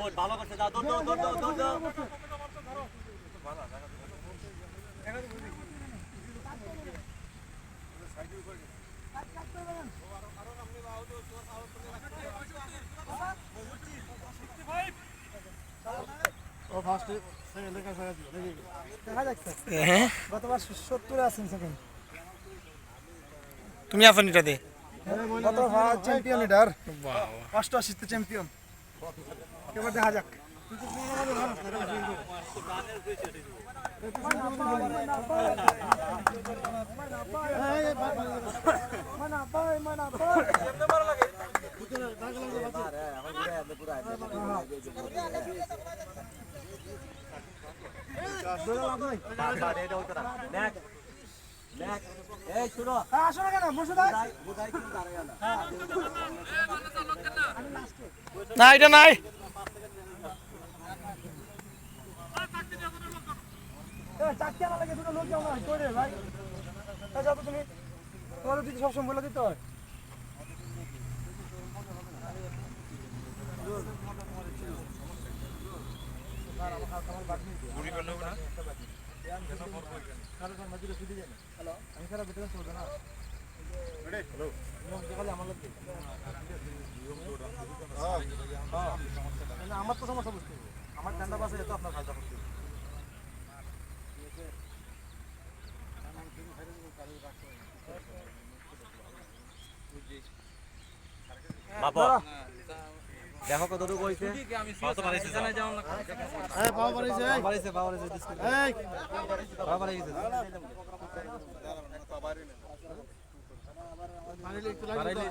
দৌড় ভালো করছে যা দৌড় দৌড় দৌড় দৌড় দৌড় হ্যাঁ? তুমি আছো নিটাতে গতবার চ্যাম্পিয়ন লিডার অষ্টআশিতে চ্যাম্পিয়ন এবার দেখা যাক। Next, next. এই শুনো আসো না এটা নাই লাগে দুটো লোক যাও না কই ভাই যাও তুমি তোমার দিদি সবসময় বলে দিতে হয় আমার তো সমস্যা বুঝতে হবে। আমার ঠান্ডা বাসে যেত আপনার ফায়দা করতে হবে। বাবা দেখো কতটুকু হয়েছে। কত পারিছে এই। পাওয়া পারিছে এই পারিছে পাওয়া পারিছে এই। পাওয়া পারিছে পারিলে একটু দাও।